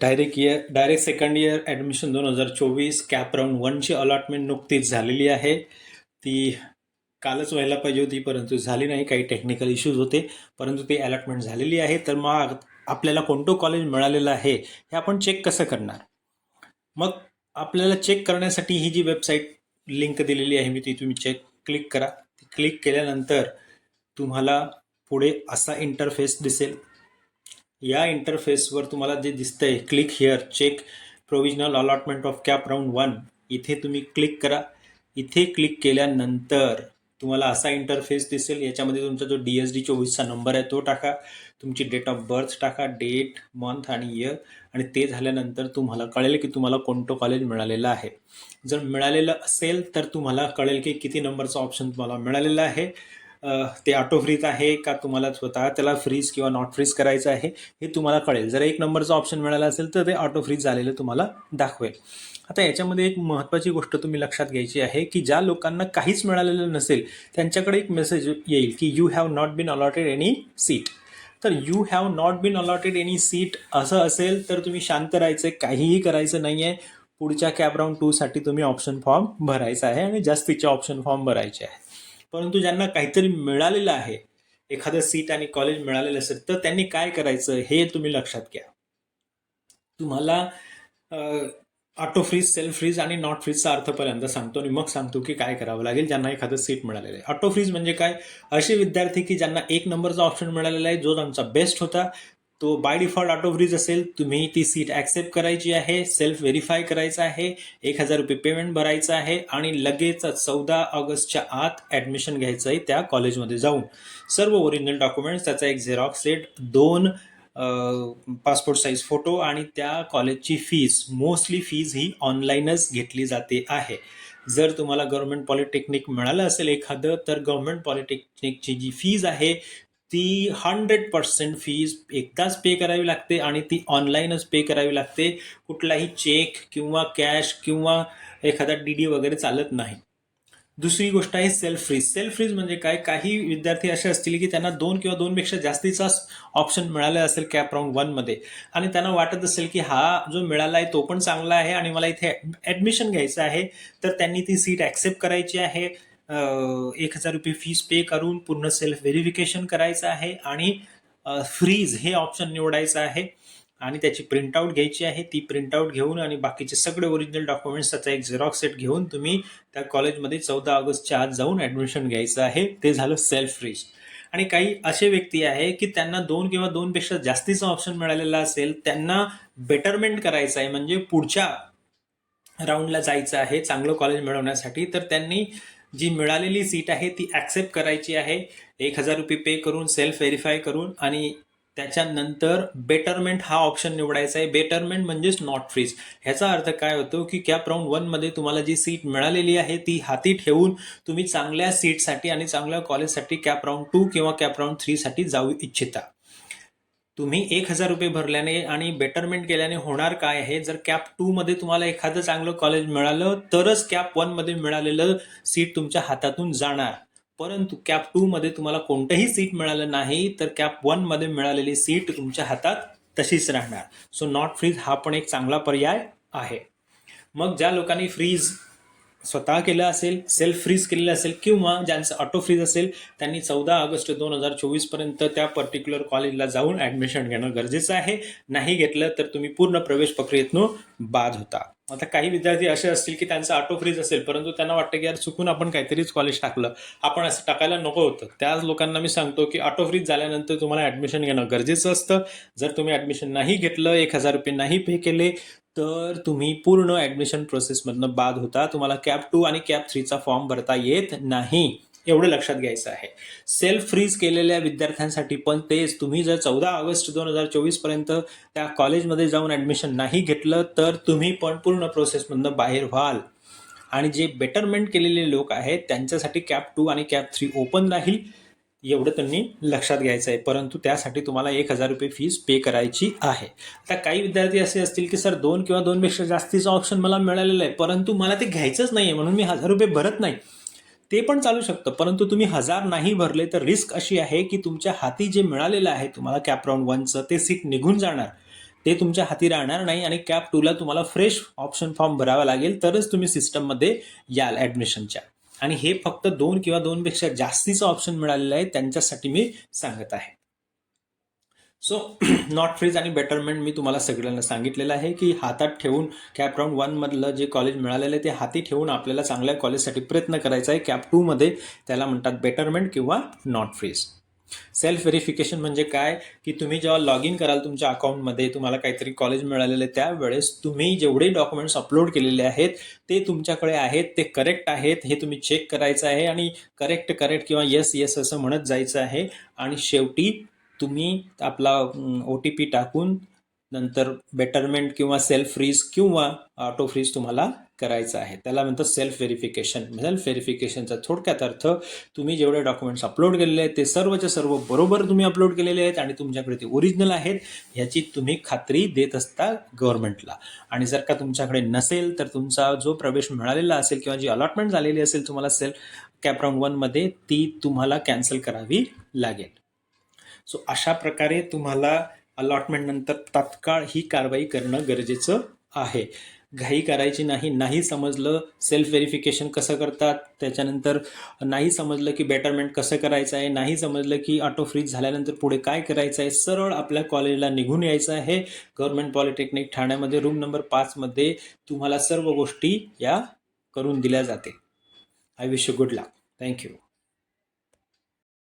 Direct year direct second year admission दोन हजार चोवीस कॅप राऊंड वनची अलॉटमेंट नुकतीच झालेली आहे. ती कालच व्हायला पाहिजे होती परंतु झाली नाही. काही टेक्निकल इश्यूज होते परंतु ती अलॉटमेंट झालेली आहे. तर मग आपल्याला कोणतं कॉलेज मिळालेलं आहे हे आपण चेक कसं करणार? मग आपल्याला चेक करण्यासाठी ही जी वेबसाईट लिंक दिलेली आहे मी ती तुम्ही चेक क्लिक करा. ती क्लिक केल्यानंतर तुम्हाला पुढे असा इंटरफेस दिसेल. या इंटरफेसवर तुम्हाला जे दिसतंय click here check provisional allotment of CAP round one इथे तुम्ही क्लिक करा. इथे क्लिक केल्यानंतर तुम्हाला असा इंटरफेस दिसेल याच्यामध्ये तुमचा जो डी एस डी चोवीसचा नंबर आहे तो टाका. तुमची डेट ऑफ बर्थ टाका डेट मंथ आणि इयर आणि ते झाल्यानंतर तुम्हाला कळेल की तुम्हाला कोणतं कॉलेज मिळालेलं आहे. जर मिळालेलं असेल तर तुम्हाला कळेल की किती नंबरचं ऑप्शन तुम्हाला मिळालेला आहे. ते ऑटो फ्रीज आहे का तुम्हाला स्वतः त्याला फ्रीज किंवा नॉट फ्रीज करायचं आहे हे तुम्हाला कळेल. जर एक नंबरचं ऑप्शन मिळालं असेल तर ते ऑटो फ्रीज झालेलं तुम्हाला दाखवेल. आता याच्यामध्ये एक महत्त्वाची गोष्ट तुम्ही लक्षात घ्यायची आहे की ज्या लोकांना काहीच मिळालेलं नसेल त्यांच्याकडे एक मेसेज येईल की you have not been allotted any seat तर you have not been allotted any seat असं असेल तर तुम्ही शांत राहायचं काहीही करायचं नाही आहे पुढच्या कॅप राऊंड टूसाठी तुम्ही ऑप्शन फॉर्म भरायचा आहे आणि जास्तीचे ऑप्शन फॉर्म भरायचे आहे. परंतु ज्यांना काहीतरी मिळालेलं आहे एखादं सीट आणि कॉलेज मिळालेलं असेल तर त्यांनी काय करायचं हे तुम्ही लक्षात घ्या. तुम्हाला ऑटो फ्रीज सेल्फ फ्रीज आणि नॉट फ्रीजचा अर्थ पहिल्यांदा सांगतो आणि मग सांगतो की काय करावं लागेल ज्यांना एखादं सीट मिळालेलं आहे. ऑटो फ्रीज म्हणजे काय? असे विद्यार्थी की ज्यांना एक नंबरचा ऑप्शन मिळालेला आहे जो त्यांचा बेस्ट होता तो बाय डिफॉल्ट ऑटो फ्रीज असेल तुम्ही ती सीट ॲक्सेप्ट करायची आहे सेल्फ व्हेरीफाय करायचं आहे एक हजार रुपये पेमेंट भरायचं आहे आणि लगेच चौदा ऑगस्टच्या आत ॲडमिशन घ्यायचं आहे त्या कॉलेजमध्ये जाऊन. सर्व ओरिजिनल डॉक्युमेंट्स त्याचा एक झेरॉक्स सेट दोन पासपोर्ट साईज फोटो आणि त्या कॉलेजची फीज मोस्टली फीज ही ऑनलाईनच घेतली जाते आहे. जर तुम्हाला गव्हर्नमेंट पॉलिटेक्निक मिळालं असेल एखादं तर गव्हर्नमेंट पॉलिटेक्निकची जी फीज आहे ती हंड्रेड पर्सेंट फीज एकदाच पे करावी लागते आणि ती ऑनलाईनच पे करावी लागते. कुठलाही चेक किंवा कॅश किंवा एखादा डी डी वगैरे चालत नाही. दुसरी गोष्ट आहे सेल्फ फ्रीज सेल्फ फ्रीज म्हणजे काय? काही विद्यार्थी असे असतील की त्यांना दोन किंवा दोनपेक्षा जास्तीचा ऑप्शन मिळाला असेल कॅप राऊंड वनमध्ये आणि त्यांना वाटत असेल की हा जो मिळाला आहे तो पण चांगला आहे आणि मला इथे ॲडमिशन घ्यायचं आहे तर त्यांनी ती सीट ॲक्सेप्ट करायची आहे. एक हजार रुपये फीस पे करून पूर्ण सेल्फ व्हेरिफिकेशन करायचं आहे आणि फ्रीज हे ऑप्शन निवडायचं आहे. आणि त्याची प्रिंटआउट घ्यायची आहे. ती प्रिंटआउट घेऊन आणि बाकीचे सगळे ओरिजिनल डॉक्युमेंट्स त्याचा एक झेरॉक्स सेट घेऊन तुम्ही त्या कॉलेजमध्ये चौदा ऑगस्टच्या आत जाऊन ॲडमिशन घ्यायचं आहे. ते झालं सेल्फ फ्रीज आणि काही असे व्यक्ती आहे की त्यांना दोन किंवा दोनपेक्षा जास्तीचा ऑप्शन मिळालेला असेल त्यांना बेटरमेंट करायचं आहे. म्हणजे पुढच्या राऊंडला जायचं आहे चांगलं कॉलेज मिळवण्यासाठी. तर त्यांनी जी मिळालेली सीट आहे ती ॲक्सेप्ट करायची आहे. एक हजार रुपये पे करून सेल्फ व्हेरीफाय करून आणि त्याच्यानंतर बेटरमेंट हा ऑप्शन निवडायचा आहे. बेटरमेंट म्हणजेच नॉट फ्रीज ह्याचा अर्थ काय होतो की कॅप राऊंड वनमध्ये तुम्हाला जी सीट मिळालेली आहे ती हाती ठेवून तुम्ही चांगल्या सीटसाठी आणि चांगल्या कॉलेजसाठी कॅप राऊंड टू किंवा कॅप राऊंड थ्रीसाठी जाऊ इच्छिता. तुम्ही एक हजार रुपये भरल्याने आणि बेटरमेंट केल्याने होणार काय आहे जर कॅप टू मध्ये तुम्हाला एखादं चांगलं कॉलेज मिळालं तरच कॅप वनमध्ये मिळालेलं सीट तुमच्या हातातून जाणार. परंतु कॅप टू मध्ये तुम्हाला कोणतंही सीट मिळालं नाही तर कॅप वनमध्ये मिळालेली सीट तुमच्या हातात तशीच राहणार. सो नॉट फ्रीज हा पण एक चांगला पर्याय आहे. मग ज्या लोकांनी फ्रीज स्वतः केलं असेल सेल्फ फ्रीज केलेलं असेल किंवा ज्यांचं ऑटो फ्रीज असेल त्यांनी चौदा ऑगस्ट दोन हजार चोवीसपर्यंत त्या पर्टिक्युलर कॉलेजला जाऊन ॲडमिशन घेणं गरजेचं आहे. नाही घेतलं तर तुम्ही पूर्ण प्रवेश प्रक्रियेतून बाद होता. आता काही विद्यार्थी असे असतील की त्यांचं ऑटो फ्रीज असेल परंतु त्यांना वाटतं की यार चुकून आपण काहीतरीच कॉलेज टाकलं. आपण असं टाकायला नको होतं. त्याच लोकांना मी सांगतो की ऑटो फ्रीज झाल्यानंतर तुम्हाला ॲडमिशन घेणं गरजेचं असतं. जर तुम्ही ॲडमिशन नाही घेतलं एक हजार रुपये नाही पे केले तर तुम्ही पूर्ण ॲडमिशन प्रोसेसमधनं बाद होता. तुम्हाला कॅप टू आणि कॅप थ्रीचा फॉर्म भरता येत नाही. एवढं लक्षात घ्यायचं आहे. सेल्फ फ्रीज केलेल्या विद्यार्थ्यांसाठी पण तेच. तुम्ही जर चौदा ऑगस्ट दोन हजार चोवीसपर्यंत त्या कॉलेजमध्ये जाऊन ॲडमिशन नाही घेतलं तर तुम्ही पण पूर्ण प्रोसेसमधनं बाहेर व्हाल. आणि जे बेटरमेंट केलेले लोक आहेत त्यांच्यासाठी कॅप टू आणि कॅप थ्री ओपन राहील. एवढं त्यांनी लक्षात घ्यायचं आहे परंतु त्यासाठी तुम्हाला एक हजार रुपये फीस पे करायची आहे. आता काही विद्यार्थी असे असतील की सर दोन किंवा दोनपेक्षा जास्तीचं ऑप्शन मला मिळालेलं आहे परंतु मला ते घ्यायचंच नाही आहे म्हणून मी हजार रुपये भरत नाही. ते पण चालू शकतं परंतु तुम्ही हजार नाही भरले तर रिस्क अशी आहे की तुमच्या हाती जे मिळालेलं आहे तुम्हाला कॅप राऊंड वनचं ते सीट निघून जाणार. ते तुमच्या हाती राहणार नाही आणि कॅप टूला तुम्हाला फ्रेश ऑप्शन फॉर्म भरावा लागेल तरच तुम्ही सिस्टममध्ये याल ॲडमिशनच्या आणि हे फक्त दोन किंवा दोनपेक्षा जास्तीचं ऑप्शन मिळालेलं आहे त्यांच्यासाठी मी सांगत आहे. सो नॉट फ्रीज आणि बेटरमेंट मी तुम्हाला सगळ्यांना सांगितलेलं आहे की हातात ठेवून कॅप राऊंड वनमधलं जे कॉलेज मिळालेलं आहे ते हाती ठेवून आपल्याला चांगल्या कॉलेजसाठी प्रयत्न करायचा आहे. कॅप टूमध्ये त्याला म्हणतात बेटरमेंट किंवा नॉट फ्रीज सेल्फ व्हेरिफिकेशन म्हणजे काय? की तुम्ही जेव्हा लॉग इन कराल तुमच्या अकाउंटमध्ये तुम्हाला काहीतरी कॉलेज मिळालेलं आहे त्यावेळेस तुम्ही जेवढे डॉक्युमेंट्स अपलोड केलेले आहेत ते तुमच्याकडे आहेत ते करेक्ट आहेत हे तुम्ही चेक करायचं आहे आणि करेक्ट करेक्ट किंवा येस येस असं म्हणत जायचं आहे. आणि शेवटी तुम्ही आपला ओ टी पी टाकून नंतर बेटरमेंट किंवा सेल्फ फ्रीज किंवा ऑटो फ्रीज तुम्हाला करायचं आहे. त्याला म्हणतात सेल्फ व्हेरिफिकेशन सेल्फ व्हेरिफिकेशनचा थोडक्यात अर्थ तुम्ही जेवढे डॉक्युमेंट्स अपलोड केलेले आहेत ते सर्वचे सर्व बरोबर तुम्ही अपलोड केलेले आहेत आणि तुमच्याकडे ते ओरिजिनल आहेत ह्याची तुम्ही खात्री देत असता गव्हर्नमेंटला आणि जर का तुमच्याकडे नसेल तर तुमचा जो प्रवेश मिळालेला असेल किंवा जी अलॉटमेंट झालेली असेल तुम्हाला सेल्फ कॅपराऊंड वनमध्ये ती तुम्हाला कॅन्सल करावी लागेल. सो अशा प्रकारे तुम्हाला अलॉटमेंट नंतर तात्काळ ही कारवाई करणं गरजेचं आहे. घाई करायची नाही नाही समजलं सेल्फ व्हेरिफिकेशन कसं करतात त्याच्यानंतर नाही समजलं की बेटरमेंट कसं करायचं आहे नाही समजलं की ऑटो फ्रीज झाल्यानंतर पुढे काय करायचं आहे सरळ आपल्या कॉलेजला निघून यायचं आहे. गव्हर्नमेंट पॉलिटेक्निक ठाण्यामध्ये रूम नंबर पाचमध्ये तुम्हाला सर्व गोष्टी या करून दिल्या जाते I wish you good luck thank you